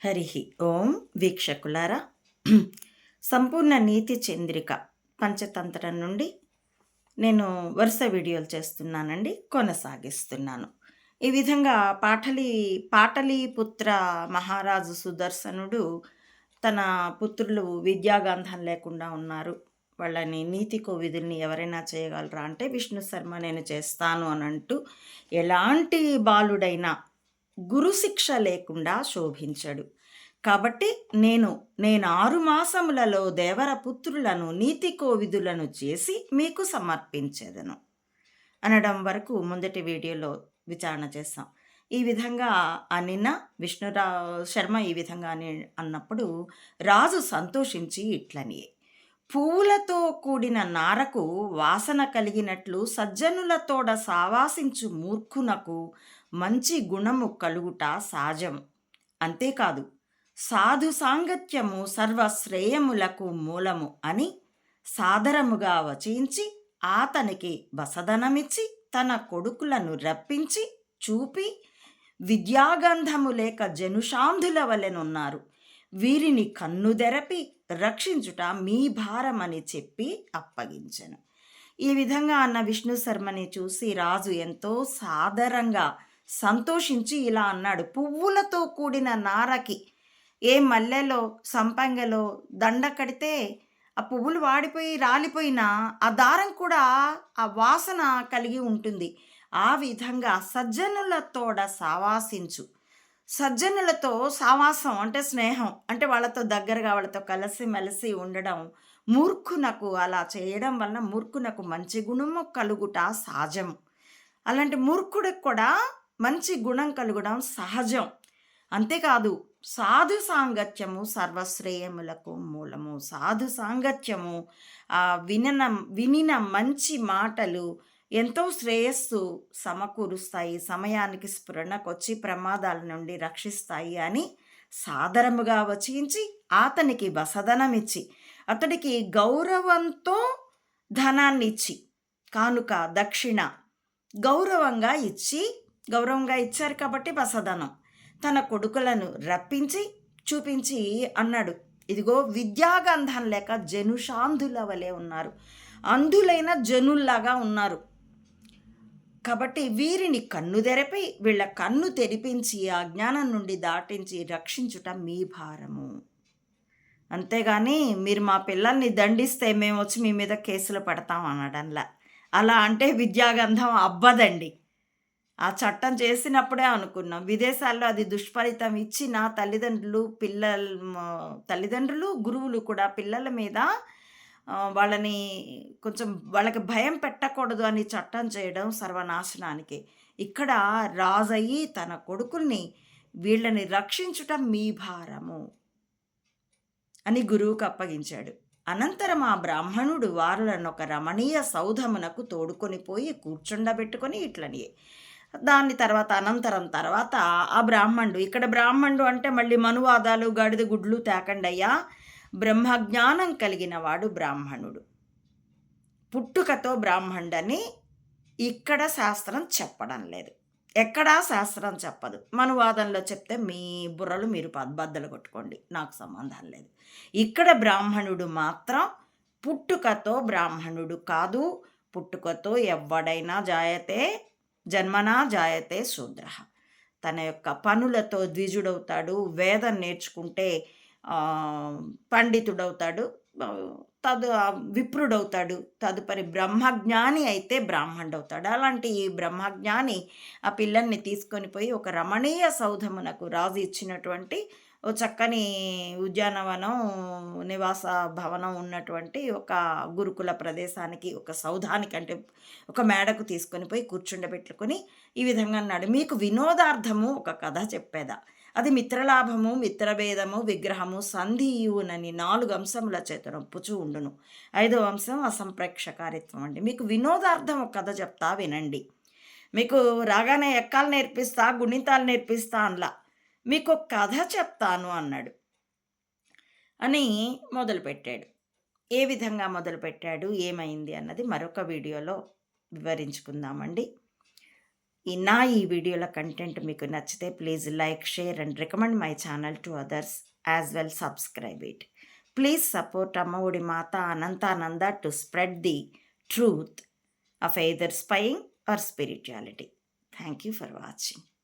హరి ఓం వీక్షకులారా. సంపూర్ణ నీతి చంద్రిక పంచతంత్రం నుండి నేను వరుస వీడియోలు చేస్తున్నానండి కొనసాగిస్తున్నాను. ఈ విధంగా పాటలి పాటలీపుత్ర మహారాజు సుదర్శనుడు తన పుత్రులు విద్యాగంధం లేకుండా ఉన్నారు. వాళ్ళని నీతి కోవిధుల్ని ఎవరైనా చేయగలరా అంటే విష్ణు శర్మ నేను చేస్తాను అని అంటూ ఎలాంటి బాలుడైనా గురుశిక్ష లేకుండా శోభించడు. కాబట్టి నేను నేను ఆరు మాసములలో దేవర పుత్రులను నీతి కోవిధులను చేసి మీకు సమర్పించేదను. అనడం వరకు ముందటి వీడియోలో విచారణ చేస్తాం. ఈ విధంగా అనిన విష్ణురా శర్మ ఈ విధంగా అని అన్నప్పుడు రాజు సంతోషించి ఇట్లని పువ్వులతో కూడిన నారకు వాసన కలిగినట్లు సజ్జనులతోడ సావాసించు మూర్ఖునకు మంచి గుణము కలుగుట సహజం. అంతేకాదు సాధు సాంగత్యము సర్వశ్రేయములకు మూలము అని సాదరముగా వచించి అతనికి బసదనమిచ్చి తన కొడుకులను రప్పించి చూపి విద్యాగంధము లేక జనుషాంధుల వలెనున్నారు. వీరిని కన్నుదెరపి రక్షించుట మీ భారమని చెప్పి అప్పగించెను. ఈ విధంగా అన్న విష్ణు శర్మని చూసి రాజు ఎంతో సాదరంగా సంతోషించి ఇలా అన్నాడు. పువ్వులతో కూడిన నారకి ఏ మల్లెలో సంపంగలో దండ కడితే ఆ పువ్వులు వాడిపోయి రాలిపోయినా ఆ దారం కూడా ఆ వాసన కలిగి ఉంటుంది. ఆ విధంగా సజ్జనులతోడ సావాసించు. సజ్జనులతో సావాసం అంటే స్నేహం. అంటే వాళ్ళతో దగ్గరగా వాళ్ళతో కలిసి మెలిసి ఉండడం మూర్ఖునకు అలా చేయడం వలన మూర్ఖునకు మంచి గుణము కలుగుట సహజం అలాంటి మూర్ఖుడికి కూడా మంచి గుణం కలుగడం సహజం. అంతేకాదు సాధు సాంగత్యము సర్వశ్రేయములకు మూలము. సాధు సాంగత్యము వినన వినిన మంచి మాటలు ఎంతో శ్రేయస్సు సమకూరుస్తాయి సమయానికి స్ఫురణకొచ్చి ప్రమాదాల నుండి రక్షిస్తాయి అని సాదరముగా వచించి అతనికి వసదనమిచ్చి అతడికి గౌరవంతో ధనాన్నిచ్చి కానుక దక్షిణ గౌరవంగా ఇచ్చి గౌరవంగా ఇచ్చారు కాబట్టి బసదనం. తన కొడుకులను రప్పించి చూపించి అన్నాడు ఇదిగో విద్యాగంధం లేక జనుషాంధుల వలె ఉన్నారు. అంధులైన జనుల్లాగా ఉన్నారు. కాబట్టి వీరిని కన్ను తెరపి వీళ్ళ కన్ను తెరిపించి ఆ జ్ఞానం నుండి దాటించి రక్షించుట మీ భారము. అంతేగాని మీరు మా పిల్లల్ని దండిస్తే మేము వచ్చి మీ మీద కేసులు పెడతాం అనడంలా అలా అంటే విద్యాగంధం అబ్బదండి ఆ చట్టం చేసినప్పుడే అనుకున్నాం. విదేశాల్లో అది దుష్ఫలితం ఇచ్చి నా తల్లిదండ్రులు పిల్లల తల్లిదండ్రులు గురువులు కూడా పిల్లల మీద వాళ్ళని కొంచెం వాళ్ళకి భయం పెట్టకూడదు అని చట్టం చేయడం సర్వనాశనానికి. ఇక్కడ రాజయ్యి తన కొడుకుల్ని వీళ్ళని రక్షించుట మీ భారము అని గురువుకు అప్పగించాడు. అనంతరం ఆ బ్రాహ్మణుడు వారులను ఒక రమణీయ సౌధమునకు తోడుకొని పోయి కూర్చుండబెట్టుకొని ఇట్లని దాని తర్వాత అనంతరం తర్వాత ఆ బ్రాహ్మణుడు ఇక్కడ బ్రాహ్మణుడు అంటే మళ్ళీ మనువాదాలు గాడిద గుడ్లు తేకండయ్యా. బ్రహ్మజ్ఞానం కలిగిన వాడు బ్రాహ్మణుడు. పుట్టుకతో బ్రాహ్మణుడని ఇక్కడ శాస్త్రం చెప్పడం లేదు. ఎక్కడా శాస్త్రం చెప్పదు. మనువాదంలో చెప్తే మీ బుర్రలు మీరు బద్దలు కొట్టుకోండి. నాకు సంబంధం లేదు. ఇక్కడ బ్రాహ్మణుడు మాత్రం పుట్టుకతో బ్రాహ్మణుడు కాదు. పుట్టుకతో ఎవడైనా జాయతే జన్మనా జాయతే శూద్ర. తన యొక్క పనులతో ద్విజుడవుతాడు వేదం నేర్చుకుంటే పండితుడవుతాడు తదు విప్రుడవుతాడు తదుపరి బ్రహ్మజ్ఞాని అయితే బ్రాహ్మణుడవుతాడు. అలాంటి ఈ బ్రహ్మజ్ఞాని ఆ పిల్లల్ని తీసుకొని పోయి ఒక రమణీయ సౌధమునకు రాజు ఇచ్చినటువంటి ఓ చక్కని ఉద్యానవనం నివాస భవనం ఉన్నటువంటి ఒక గురుకుల ప్రదేశానికి ఒక సౌధానికి అంటే ఒక మేడకు తీసుకొని పోయి కూర్చుండబెట్టుకొని ఈ విధంగా అన్నాడు మీకు వినోదార్థము ఒక కథ చెప్పేదా? అది మిత్రలాభము మిత్రభేదము విగ్రహము సంధియునని నాలుగు అంశముల చేత నొప్పుచూ ఉండును. ఐదో అంశం అసంప్రేక్షకారిత్వం అండి. మీకు వినోదార్థం ఒక కథ చెప్తా వినండి. మీకు రాగానే ఎక్కాలు నేర్పిస్తా గుణితాలు నేర్పిస్తా అనలా. మీకు కథ చెప్తాను అన్నాడు. అని మొదలుపెట్టాడు. ఏ విధంగా మొదలుపెట్టాడు? ఏమైంది అన్నది మరొక వీడియోలో వివరించుకుందామండి. నా ఈ వీడియోల కంటెంట్ మీకు నచ్చితే please like share and recommend my channel to others as well subscribe it. Please support Ammaodi Mata Anantananda to spread the truth of either spying or spirituality. Thank you for watching.